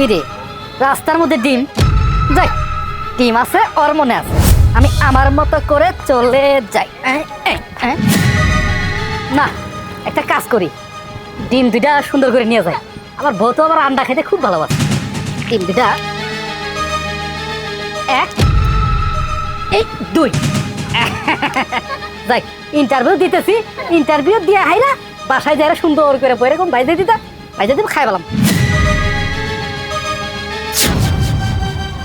এই রে রাস্তার মধ্যে ডিম। যাই, ডিম আছে ওর মনে আছে। আমি আমার মতো করে চলে যাই। না, একটা কাজ করি। ডিম দুইটা সুন্দর করে নিয়ে যাই। আমার বউ তো আবার আন্ডা খেতে খুব ভালোবাসে। ডিম দুইটা এক দুই। যাই ইন্টারভিউ দিতেছি। ইন্টারভিউ দিয়ে হাইরা বাসায় যারা সুন্দর করে বই এরকম বাইজে দিতা। বাইজে দিব খাই পেলাম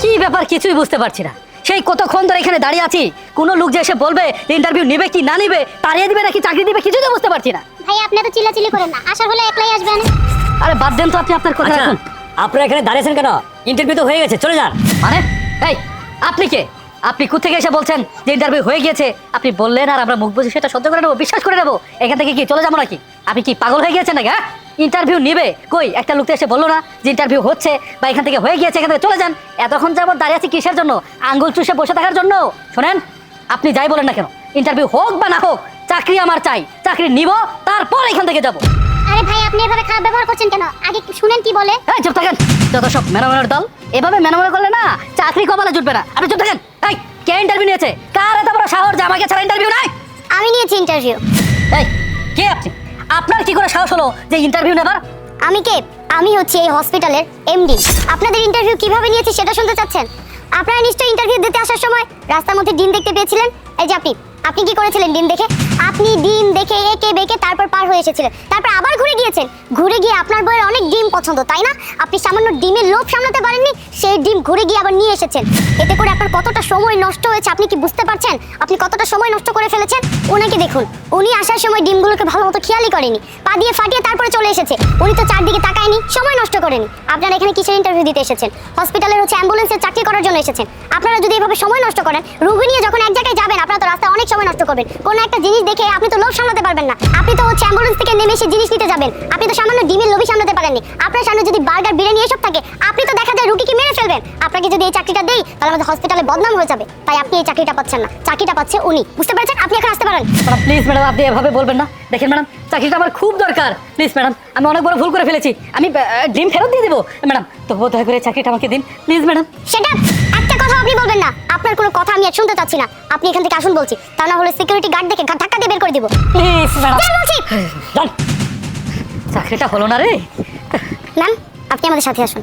কি ব্যাপার কিছুই বুঝতে পারছি না। সেই কতক্ষণ ধরে এখানে দাঁড়িয়ে আছি? কোনো লোক যে এসে বলবে ইন্টারভিউ নিবে কি না নিবে তাড়িয়ে দিবে নাকি চাকরি দিবে কিছুই তো বুঝতে পারছি না। ভাই আপনি তো চিল্লাচিল্লি করেন না। আসার হলে একলাই আসবেন। আরে বাদ দেন তো আপনি আপনার কথা আচ্ছা রাখুন। আপনারা এখানে দাঁড়িয়েছেন কেন? ইন্টারভিউ তো হয়ে গেছে চলে যান। মানে এই আপনি কে? আপনি কোথেকে এসে বলছেন যে ইন্টারভিউ হয়ে গিয়েছে? আপনি বললেন আর আমরা মুখ বুঝে সেটা সহ্য করে নেব বিশ্বাস করে নেব। এখান থেকে কি চলে যাব নাকি? আপনি কি পাগল হয়ে গিয়েছেন নাকি হ্যাঁ? ইন্টারভিউ নিবে? কই একটা লোক এসে বলল না যে ইন্টারভিউ হচ্ছে বা এখান থেকে হয়ে গিয়েছে এখান থেকে চলে যান। এতক্ষণ যাবত দাঁড়িয়ে আছি কিসের জন্য? আঙ্গুল চুষে বসে থাকার জন্য। শোনেন আপনি যাই বলেন না কেন ইন্টারভিউ হোক বা না হোক চাকরি আমার চাই। চাকরি নিব তারপর এখান থেকে যাব। আরে ভাই আপনি এভাবে খারাপ ব্যবহার করছেন কেন? আগে শুনেন কি বলে। এই চুপ থাকেন। যত সব মেনামেনের দল এভাবে মেনামেনা করলে না চাকরি কপালে জুটবে না। আপনি চুপ থাকেন। এই কে ইন্টারভিউ নিয়েছে? কার এত বড় সাহস যে আমাকে ছাড়া ইন্টারভিউ নাই? আমি নিয়েছি ইন্টারভিউ এই কে আপনি? আপনার কি করে সাহস হলো যে ইন্টারভিউ নেবার? আমি কে? আমি হচ্ছি এই হসপিটালের এমডি আপনাদের ইন্টারভিউ কীভাবে নিয়েছি সেটা শুনতে চাচ্ছেন? আপনারা নিশ্চয়ই ইন্টারভিউ দিতে আসার সময় রাস্তার মধ্যে ডিম দেখতে পেয়েছিলেন? এই যে আপনি আপনি কি করেছিলেন ডিম দেখে? আপনি ডিম দেখে একে বেঁকে তারপর পার হয়ে এসেছিলেন। তারপর আবার ঘুরে গিয়েছেন। ঘুরে গিয়ে আপনার বইয়ের অনেক ডিম পছন্দ, তাই না? আপনি সামান্য ডিমের লোভ সামলাতে পারেননি, সেই ডিম ঘুরে গিয়ে আবার নিয়ে এসেছেন। এতে করে আপনার কতটা সময় নষ্ট হয়েছে আপনি কি বুঝতে পারছেন? আপনি কতটা সময় নষ্ট করে ফেলেছেন? ওনাকে দেখুন। উনি আসার সময় ডিমগুলোকে ভালো মতো খেয়ালই করেনি। পা দিয়ে ফাটিয়ে তারপরে চলে এসেছে। উনি তো চারদিকে তাকায়নি, সময় নষ্ট করেনি। আপনারা এখানে কিসের ইন্টারভিউ দিতে এসেছেন? হসপিটালের হচ্ছে অ্যাম্বুলেন্সের চাকরি করার জন্য এসেছেন। আপনারা যদি এভাবে সময় নষ্ট করেন, রোগী নিয়ে যখন এক জায়গায় যাবেন আপনারা তো রাস্তায় অনেক সময় নষ্ট করবেন। কোনো একটা জিনিস দেখে আপনি তো লোভ সামলাতে পারবেন না। আপনি তো হচ্ছে অ্যাম্বুলেন্স থেকে নেমে এসে জিনিস নিতে যাবেন। আপনি তো সামান্য ডিমের লোভই সামলাতে পারেননি। আপনার সামনে যদি বার্গার বিরিয়ানি এসব থাকে আপনি তো দেখা যায় রুগীকে মেরে ফেলবেন। আপনাকে যদি এই চাকরিটা দেই তাহলে আমাদের হসপিটালে বদনাম হয়ে যাবে। তাই আপনি এই চাকরিটা পাচ্ছেন না। চাকরিটা পাচ্ছে উনি। বুঝতে পেরেছেন? আপনি এখন আসতে পারেন। প্লিজ ম্যাডাম আপনি এভাবে বলবেন না। দেখেন ম্যাডাম চাকরিটা আমার খুব দরকার। প্লিজ ম্যাডাম আমি অনেক বড় ভুল করে ফেলেছি। আমি ডিম ফেরত দিয়ে দেবো। ম্যাডাম তবুও দয়া করে চাকরিটা আমাকে দিন। প্লিজ ম্যাডাম সেটা কথা আপনি বলবেন না। আপনার কোনো কথা আমি আর শুনতে চাচ্ছি না। আপনি এখান থেকে আসুন বলছি। তা না হলে সিকিউরিটি গার্ড দেখে ধাক্কা দিয়ে বের করে দিব। বলছি। চাকরিটা হলো না রে। ম্যাম আপনি আমাদের সাথে আসুন।